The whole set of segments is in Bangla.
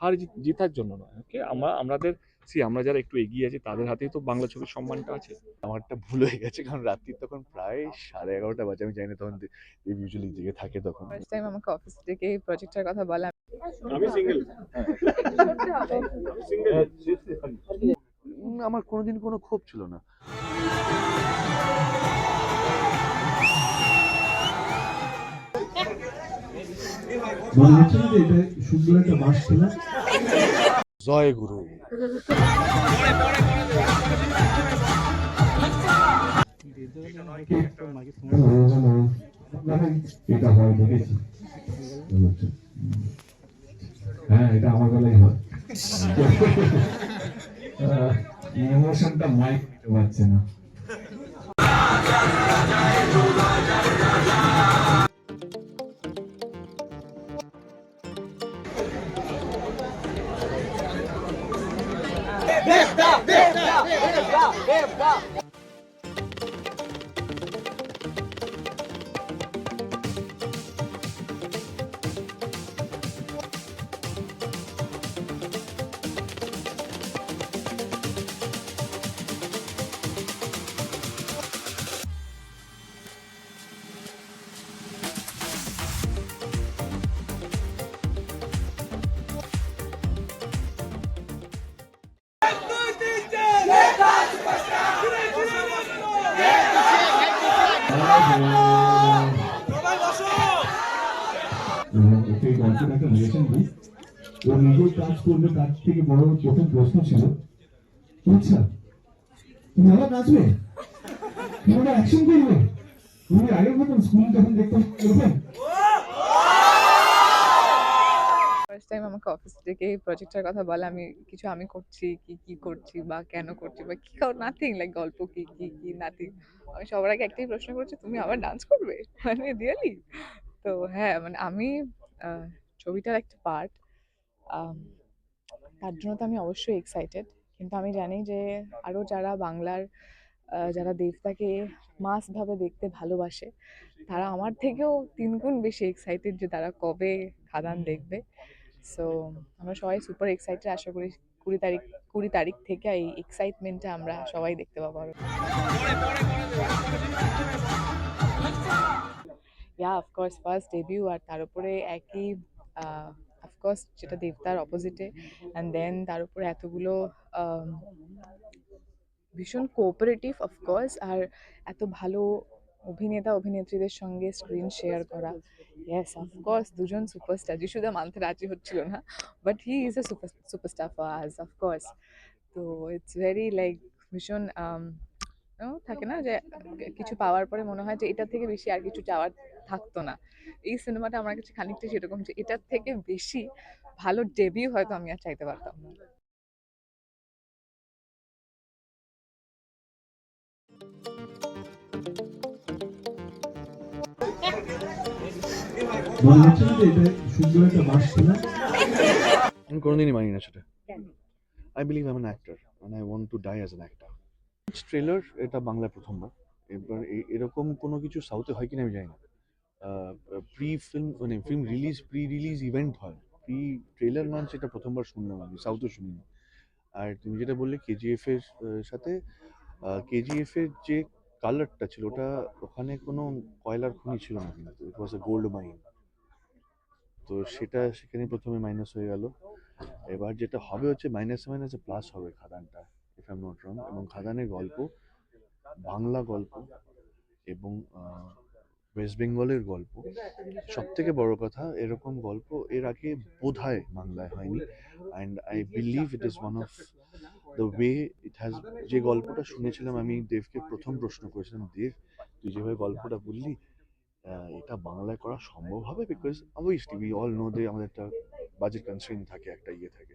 হার জিত- জেতার জন্য নয় ওকে আমরা আমাদের সি আমরা যারা একটু এগিয়ে আছি তাদের হাতেই তো বাংলা ছবির সম্মানটা আছে। আমার একটা ভুল হয়ে গেছে কারণ রাত্রি তখন প্রায় সাড়ে এগারোটা বাজে আমি জানি না তখন ইউজুয়ালি জেগে থাকে তখন। ফার্স্ট টাইম আমাকে অফিস থেকে এই প্রজেক্টের কথা বলা। আমি সিঙ্গেল আমার কোনোদিন কোনো ক্ষোভ ছিল না। মনে হচ্ছে না যে এটা সুন্দর একটা মাস ছিল। জয় গুরু। এটা হয় দেখেছি। এটা আমার বেলায় হয়। ইমোশনটা মাইক নিতে পারছে না ওকে এই গল্পের একটা রিলেশন দিই ও নিজের কাজ করবে তার থেকে বড় প্রথম প্রশ্ন ছিল আচ্ছা তুমি আবার নাচবে তুমি আবার অ্যাকশন তুমি আগের মতন স্কুল যখন দেখতাম এরকম ফার্স্ট টাইম আমাকে অফিস থেকে এই প্রজেক্টের কথা বলে, আমি কিছু আমি করছি, কি কি করছি বা কেন করছি বা কি নাথিং লাইক গল্প কি কি কি নাথিং আমি সবার আগে একটাই প্রশ্ন করছি, তুমি আবার ডান্স করবে? মানে রিয়েলি তো হ্যাঁ মানে আমি ছবিটার একটা পার্ট তার জন্য তো আমি অবশ্যই এক্সাইটেড কিন্তু আমি জানি যে আরও যারা বাংলার যারা দেবতাকে মাস ভাবে দেখতে ভালোবাসে, তারা আমার থেকেও তিনগুণ বেশি এক্সাইটেড যে তারা কবে খাদান দেখবে। সো আমরা সবাই সুপার এক্সাইটেড আশা করি কুড়ি তারিখ কুড়ি তারিখ থেকে এই এক্সাইটমেন্টটা আমরা সবাই দেখতে পাবো আরও। Yeah of course first debut আর তার উপরে একই অফকোর্স যেটা দেবতার অপোজিটে অ্যান্ড দেন তার উপরে এতগুলো ভীষণ কোঅপারেটিভ অফকোর্স আর এত ভালো অভিনেতা অভিনেত্রীদের সঙ্গে স্ক্রিন শেয়ার করা। ইয়েস অফকোর্স দুজন সুপারস্টার যিশুদা মানতে রাজি হচ্ছিল না but he is a super superstar for আজ অফকোর্স তো ইটস ভেরি লাইক ভীষণ um, থাকে না যে কিছু পাওয়ার পরে মনে হয় যে এটার থেকে বেশি আর কিছু চাওয়ার থাকতো না। এই সিনেমাটা আমার কাছে খানিকটা সেরকম যে এটার থেকে বেশি ভালো ডেবিউ হয়তো আমি আর চাইতে পারতাম না। আমি কোনোদিনই মানি না সেটা। I believe I an actor and I want to die as an actor trailer এটা বাংলায় প্রথমবার। এবার এরকম কোনো কিছু সাউথে হয় কিনা আমি জানি না। প্রি ফিল্ম মানে film release pre release event হয়। প্রি ট্রেলার লঞ্চ এটা প্রথমবার শুনলাম আমি সাউথে শুনিনি। আর তুমি যেটা বললে কেজিএফ এর সাথে কেজিএফ এর যে কালারটা ছিল, ওটা ওখানে কোনো কয়লার খনি ছিল না কিন্তু ইট ওয়াজ এ গোল্ড মাইন তো সেটা সেখানে প্রথমে মাইনাস হয়ে গেল। এবার যেটা হবে হচ্ছে মাইনাসে মাইনাসে প্লাস হবে খাদানটা ইফ আই নট রং এবং খাদানের গল্প, বাংলা গল্প এবং ওয়েস্ট বেঙ্গলের গল্প। সব থেকে বড় কথা, এরকম গল্প এর আগে বোধ হয় বাংলায় হয়নি। And I believe it is one of the way it has যে গল্পটা শুনেছিলাম আমি দেবকে প্রথম প্রশ্ন করেছিলাম, দেব, তুই যেভাবে গল্পটা বললি এটা বাংলায় করা সম্ভব হবে? Because obviously we all know they আমাদের একটা বাজেট কনস্ট্রেন থাকে, একটা ইয়ে থাকে।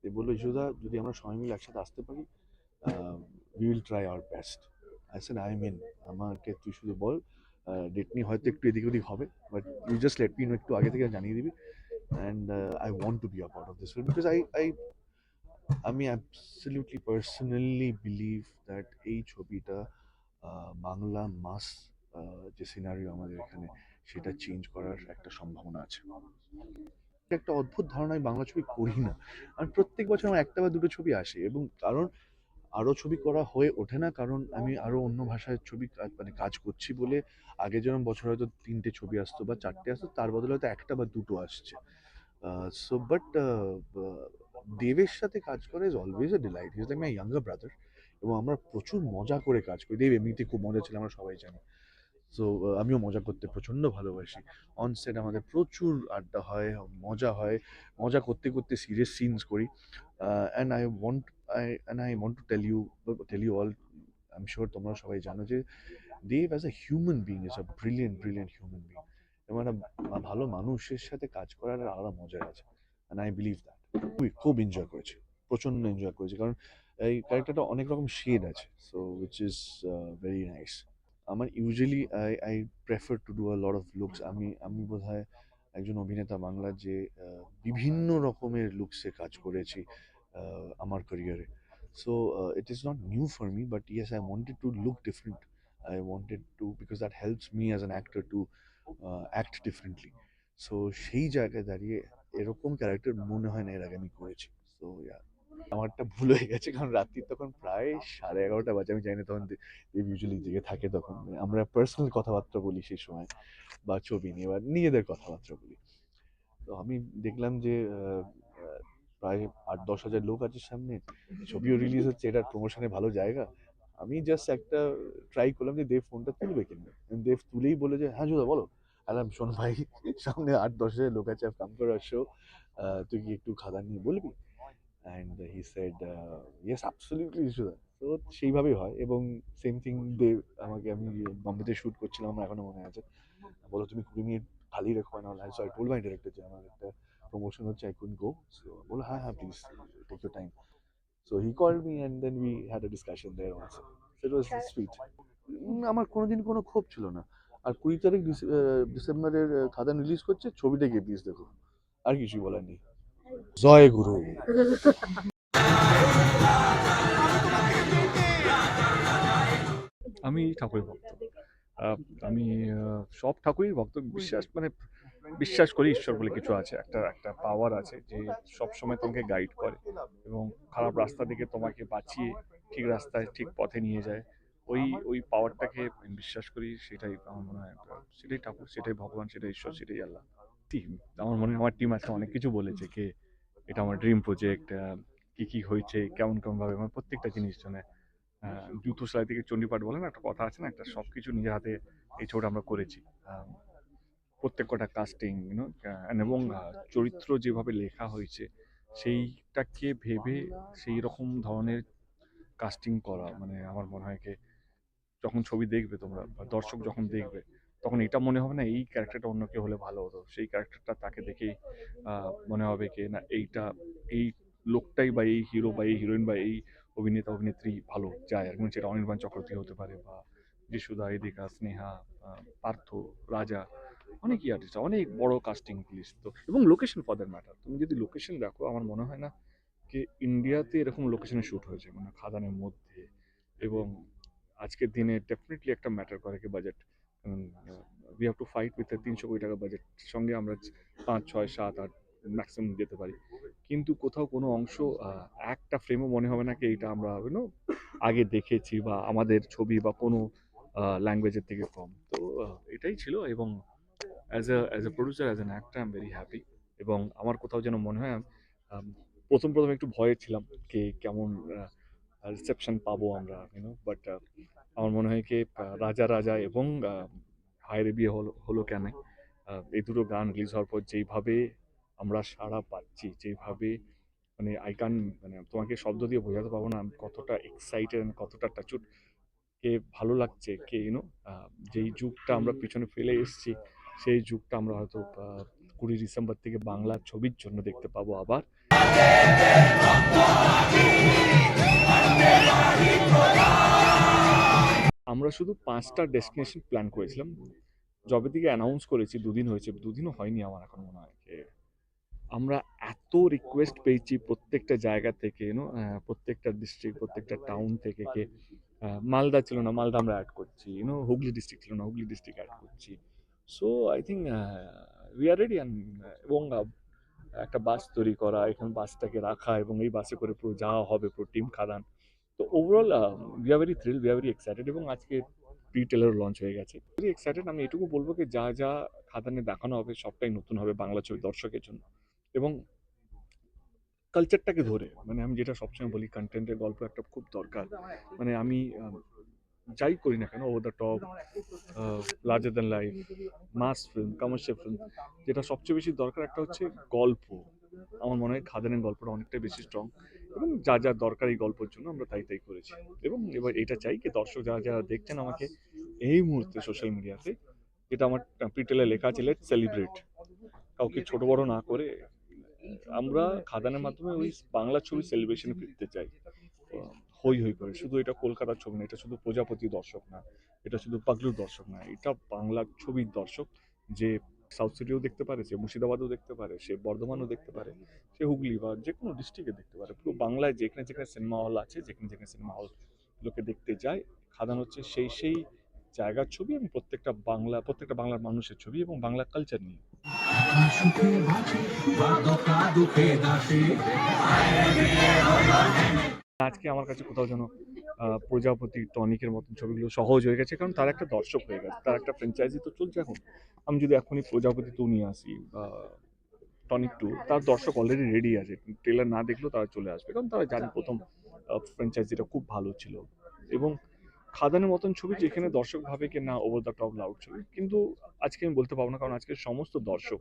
তো বলল, যুদা, যদি আমরা সবাই মিলে একসাথে আসতে পারি we will try our best I said I mean আমাকে তুই শুধু বল ডেট নিয়ে হয়তো একটু এদিক ওদিক হবে but you just let me know একটু আগে থেকে জানিয়ে দিবি। And I want to be a part of this film because I I আমি অ্যাবসলিউটলি পার্সোনালি বিলিভ দ্যাট এই ছবিটা বাংলা মাস যে সিনারিও আমাদের এখানে, সেটা চেঞ্জ করার একটা সম্ভাবনা আছে। একটা অদ্ভুত ধারণা আমি বাংলা ছবি করি না। আমি প্রত্যেক বছর আমার একটা বা দুটো ছবি আসে এবং কারণ আরও ছবি করা হয়ে ওঠে না, কারণ আমি আরও অন্য ভাষায় ছবি মানে কাজ করছি বলে আগে যেরকম বছর হয়তো তিনটে ছবি আসতো বা চারটে আসতো, তার বদলে হয়তো একটা বা দুটো আসছে। সো বাট দেবের সাথে কাজ করা is always a delight is like my younger brother এবং আমরা প্রচুর মজা করে কাজ করি। দেব, এমনিতে খুব মজা ছিল, আমরা সবাই জানি। সো আমিও মজা করতে প্রচণ্ড ভালোবাসি। অন সেট আমাদের প্রচুর আড্ডা হয়, মজা হয়। মজা করতে করতে সিরিয়াস সিনস করি। And I want I and I want to tell you tell you all I am sure তোমরা সবাই জানো যে Dev as a human being is a brilliant brilliant human being এবং একটা ভালো মানুষের সাথে কাজ করার আলাদা মজা আছে। অ্যান্ড আই বিলিভ দ্যাট খুবই, খুব এনজয় করেছি। প্রচণ্ড এনজয় করেছি। কারণ এই ক্যারেক্টারটা অনেক রকম শেড আছে। So which is very nice আমার usually I I prefer to do a lot of looks আমি আমি বোধহয় একজন অভিনেতা বাংলার যে বিভিন্ন রকমের লুকসে কাজ করেছি আমার ক্যারিয়ারে so it is not new for me but yes I wanted to look different I wanted to because that helps me as an actor to act differently so সেই জায়গায় দাঁড়িয়ে এরকম ক্যারেক্টার মনে হয় না এর আগে আমি করেছি। সো ইয়া আমারটা ভুল হয়ে গেছে। কারণ রাত্রি তখন প্রায় সাড়ে এগারোটা বাজে। আমি জানি না তখন ইউজুয়ালি জেগে থাকে তখন। আমরা পার্সোনাল কথাবার্তা বলি সেই সময় বা ছবি নিয়ে বা নিজেদের কথাবার্তা বলি। তো আমি দেখলাম যে প্রায় আট দশ হাজার লোক আছে সামনে। ছবিও রিলিজ হচ্ছে। এটার প্রমোশনে ভালো জায়গা। আমি জাস্ট একটা ট্রাই করলাম যে, দেব ফোনটা তুলবে কিনা? দেব তুলেই বলে যে হ্যাঁ জোদা বলো। আলাম, শোন ভাই, সামনে আট দশ হাজার লোক আছে কাম করে আসো। তুই কি একটু খাদান নিয়ে বলবি? And he said yes absolutely জোদা তো সেইভাবেই হয় এবং সেম থিং দেব আমাকে আমি বম্বেতে শ্যুট করছিলাম, আমার এখনও মনে আছে। বলো, তুমি কুড়ি মিনিট খালি রেখো না so I told my director যে আমার একটা প্রমোশন হচ্ছে আই কুড গো সো বলো হ্যাঁ হ্যাঁ please take your time so he called me and then we had a discussion there also it was sweet আমার কোনোদিন কোনো ক্ষোভ ছিল না। আর কুড়ি তারিখ ডিসেম্বরের খাদান রিলিজ করছে, ছবিটা গিয়ে প্লিজ দেখো। আর কিছুই বলার নেই। জয় গুরু। আমি ঠাকুরের ভক্ত। আমি সব ঠাকুরই ভক্ত। বিশ্বাস মানে বিশ্বাস করি ঈশ্বর বলে কিছু আছে। একটা একটা পাওয়ার আছে যে সব সময় তোমাকে গাইড করে এবং খারাপ রাস্তা থেকে তোমাকে বাঁচিয়ে ঠিক রাস্তায়, ঠিক পথে নিয়ে যায়। ওই ওই পাওয়ারটাকে বিশ্বাস করি, সেটাই আমার মনে হয় সেটাই ঠাকুর, সেটাই ভগবান, সেটাই ঈশ্বর, সেটাই আল্লাহ। টিম, আমার মনে হয় আমার টিম আছে, অনেক কিছু বলেছে কে এটা আমার ড্রিম প্রজেক্ট কি কি হয়েছে কেমন কেমন ভাবে আমার প্রত্যেকটা জিনিস আহ, জুতো সেলাই থেকে চণ্ডীপাঠ বলে না একটা কথা আছে না একটা সব কিছু নিজের হাতে এই ছবিটা আমরা করেছি। প্রত্যেক কটা কাস্টিং এবং চরিত্র যেভাবে লেখা হয়েছে সেইটাকে ভেবে সেই রকম ধরনের কাস্টিং করা মানে আমার মনে হয় কি যখন ছবি দেখবে তোমরা বা দর্শক যখন দেখবে তখন এটা মনে হবে না, এই ক্যারেক্টারটা অন্য কেউ হলে ভালো হতো। সেই ক্যারেক্টারটা তাকে দেখেই মনে হবে কি না, এইটা, এই লোকটাই বা এই হিরো বা এই হিরোইন বা এই অভিনেতা, অভিনেত্রী ভালো, যায় আর সেটা অনির্বাণ চক্রবর্তী হতে পারে বা যিশুদা, এদিকা, স্নেহা পার্থ, রাজা, অনেকই আর্টিস্ট অনেক বড় কাস্টিং লিস্ট তো, এবং লোকেশন ফর দ্যাট ম্যাটার তুমি যদি লোকেশন দেখো, আমার মনে হয় না যে ইন্ডিয়াতে এরকম লোকেশনে শ্যুট হয়েছে মানে খাদানের মধ্যে। এবং আজকের দিনে ডেফিনেটলি একটা ম্যাটার করে কি budget we have to fight with তিনশো কোটি টাকা বাজেট সঙ্গে আমরা পাঁচ, ছয়, সাত, আট ম্যাক্সিমাম যেতে পারি। কিন্তু কোথাও কোনো অংশ একটা ফ্রেমও মনে হবে না কি এইটা আমরা ইউনো আগে দেখেছি বা আমাদের ছবি বা কোনো ল্যাঙ্গুয়েজের থেকে কম। তো এটাই ছিল এবং as a as a producer as an actor I am very happy এবং আমার কোথাও যেন মনে হয় প্রথম প্রথম একটু ভয়ে ছিলাম যে কেমন রিসেপশন পাবো আমরা ইউনো বাট আমার মনে হয় কি রাজা রাজা এবং আহ, হায়রে বিয়ে হলো হলো কেন? এই দুটো গান রিলিজ হওয়ার পর যেইভাবে আমরা সাড়া পাচ্ছি যেইভাবে মানে আই কান মানে তোমাকে শব্দ দিয়ে বোঝাতে পারব না আমি কতটা এক্সাইটেড কতটা টাচুট কে ভালো লাগছে কে ইউনো যেই যুগটা আমরা পিছনে ফেলে এসেছি সেই যুগটা আমরা হয়তো কুড়ি ডিসেম্বর থেকে বাংলা ছবির জন্য দেখতে পাবো আবার। আমরা শুধু পাঁচটা ডেস্টিনেশন প্ল্যান করেছিলাম। যবে থেকে অ্যানাউন্স করেছি, দুদিন হয়েছে, দুদিনও হয়নি আমার এখন মনে হয় আমরা এত রিকোয়েস্ট পেয়েছি প্রত্যেকটা জায়গা থেকে ইউনো প্রত্যেকটা ডিস্ট্রিক্ট প্রত্যেকটা টাউন থেকে কে। মালদা ছিল না, মালদা আমরা অ্যাড করছি ইউনো হুগলি ডিস্ট্রিক্ট ছিল না, হুগলি ডিস্ট্রিক্ট অ্যাড করছি। So I think we are ready এবং একটা বাস তৈরি করা, এখানে বাসটাকে রাখা এবং এই বাসে করে পুরো যাওয়া হবে, পুরো টিম খাদান। তো overall we are very thrill we are very excited এবং আজকে প্রি টেলার লঞ্চ হয়ে গেছে। ভেরি এক্সাইটেড আমি এটুকু বলব কি, যা যা খাদানে দেখানো হবে, সবটাই নতুন হবে বাংলা ছবি দর্শকের জন্য। এবং কালচারটাকে ধরে মানে আমি যেটা সবসময় বলি কন্টেন্টের গল্প একটা খুব দরকার। মানে আমি যাই করি না কেন over the top larger than life mass film commercial film যেটা সবচেয়ে বেশি দরকার একটা হচ্ছে গল্প। আমার মনে হয় খাদানের গল্পটা অনেকটাই বেশি স্ট্রং এবং যা যা দরকার গল্পের জন্য আমরা তাই তাই করেছি। এবং এবার এটা চাই কি দর্শক যারা যারা দেখছেন আমাকে এই মুহূর্তে সোশ্যাল মিডিয়াতে যেটা আমার প্রিটেলে লেখা আছে লেট সেলিব্রেট কাউকে ছোট বড় না করে আমরা খাদানের মাধ্যমে ওই বাংলা ছবি সেলিব্রেশনে ফিরতে চাই। হই হই করে। শুধু এটা কলকাতার ছবি না, এটা শুধু প্রজাপতি দর্শক না, এটা শুধু পাগলুর দর্শক না, এটা বাংলা ছবির দর্শক যে সাউথ সিটিও দেখতে পারে, সে মুর্শিদাবাদও দেখতে পারে, সে বর্ধমানও দেখতে পারে, সে হুগলি বা যে কোনো ডিস্ট্রিক্টে দেখতে পারে। পুরো বাংলায় যেখানে যেখানে সিনেমা হল আছে, যেখানে যেখানে সিনেমা হল লোকে দেখতে যায়। খাদান হচ্ছে সেই সেই জায়গার ছবি এবং প্রত্যেকটা বাংলা, প্রত্যেকটা বাংলার মানুষের ছবি এবং বাংলা কালচার নিয়ে। আজকে আমার কাছে কোথাও যেন প্রজাপতি টনিকের মতন ছবিগুলো সহজ হয়ে গেছে, কারণ তার একটা দর্শক হয়ে গেছে, তার একটা ফ্র্যাঞ্চাইজি তো চলছে এখন। আমি যদি এখনই প্রজাপতি টু নিয়ে আসি, বা টনিক টু তার দর্শক অলরেডি রেডি আছে। ট্রেলার না দেখলেও তারা চলে আসবে, কারণ তারা জানে প্রথম ফ্র্যাঞ্চাইজিটা খুব ভালো ছিল। এবং খাদানের মতন ছবি যেখানে দর্শক ভাবে কি না ওভার দ্য টপ লাউড ছবি, কিন্তু আজকে আমি বলতে পারব না, কারণ আজকে সমস্ত দর্শক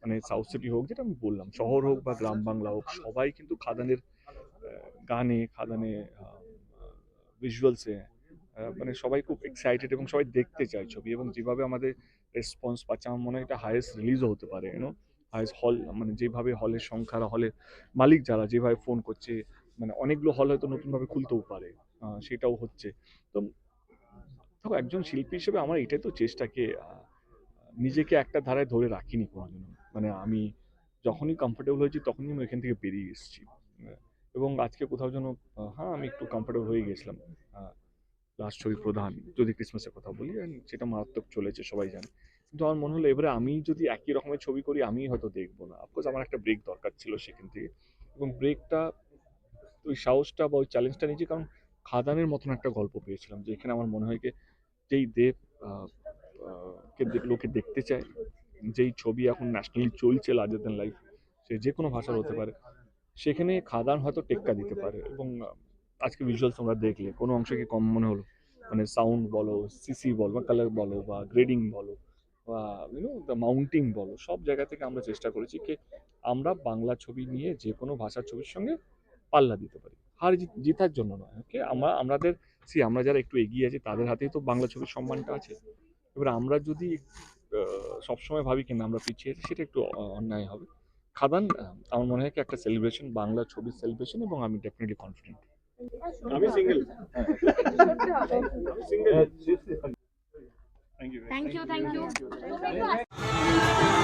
মানে সাউথ সিটি হোক, যেটা আমি বললাম, শহর হোক বা গ্রাম বাংলা হোক, সবাই কিন্তু খাদানের গানে, খাদানে ভিজুয়ালসে মানে সবাই খুব এক্সাইটেড এবং সবাই দেখতে চায় ছবি এবং যেভাবে আমাদের রেসপন্স পাচ্ছে, আমার মনে হয় এটা হায়েস্ট রিলিজও হতে পারে ইউনো হায়েস্ট হল মানে যেভাবে হলের সংখ্যা হলের মালিক যারা যেভাবে ফোন করছে মানে অনেকগুলো হল হয়তো নতুনভাবে খুলতেও পারে সেটাও হচ্ছে। তো দেখো, একজন শিল্পী হিসেবে আমার এটাই তো চেষ্টাকে নিজেকে একটা ধারায় ধরে রাখিনি কোনোদিনও। মানে আমি যখনই কমফোর্টেবল হয়েছি, তখনই আমি এখান থেকে বেরিয়ে এসেছি। এবং আজকে কোথাও যেন হ্যাঁ আমি একটু কমফোর্টেবল হয়ে গেছিলাম। লাস্ট ছবি প্রধান, যদি ক্রিসমাসের কথা বলি সেটা মারাত্মক চলেছে, সবাই জানে। কিন্তু আমার মনে হলো, এবারে আমি যদি একই রকমের ছবি করি আমি হয়তো দেখব না। অফকোর্স আমার একটা ব্রেক দরকার ছিল সেখান থেকে। এবং ব্রেকটা ওই সাহসটা বা ওই চ্যালেঞ্জটা নিয়েছি, কারণ খাদানের মতন একটা গল্প পেয়েছিলাম যেখানে আমার মনে হয় কি, যেই দেব কে লোকে দেখতে চায়, যেই ছবি এখন ন্যাশনালি চলছে লার্জার দ্যান লাইফ সে যে কোনো ভাষার হতে পারে। সেখানে খাদান হয়তো টেক্কা দিতে পারে এবং আজকে ভিজুয়ালস তোমরা দেখলে, কোনো অংশ কি কম মনে হলো? মানে সাউন্ড বলো সিসি বলো, বা কালার বলো, বা গ্রেডিং বলো, বা ইউনো দ্য মাউন্টিং বলো, সব জায়গা থেকে আমরা চেষ্টা করেছি কি আমরা বাংলা ছবি নিয়ে যে কোনো ভাষার ছবির সঙ্গে পাল্লা দিতে পারি। হার জিত, জিতার জন্য নয় ওকে আমরা, আমাদের সি আমরা যারা একটু এগিয়ে আছি, তাদের হাতেই তো বাংলা ছবির সম্মানটা আছে। এবার আমরা যদি সবসময় ভাবি কিনা, আমরা পিছিয়ে আছি, সেটা একটু অন্যায় হবে। খাদান আমার মনে হয় কি একটা সেলিব্রেশন বাংলা ছবির সেলিব্রেশন এবং আমি ডেফিনেটলি কনফিডেন্ট আমি single single thank you thank you thank you.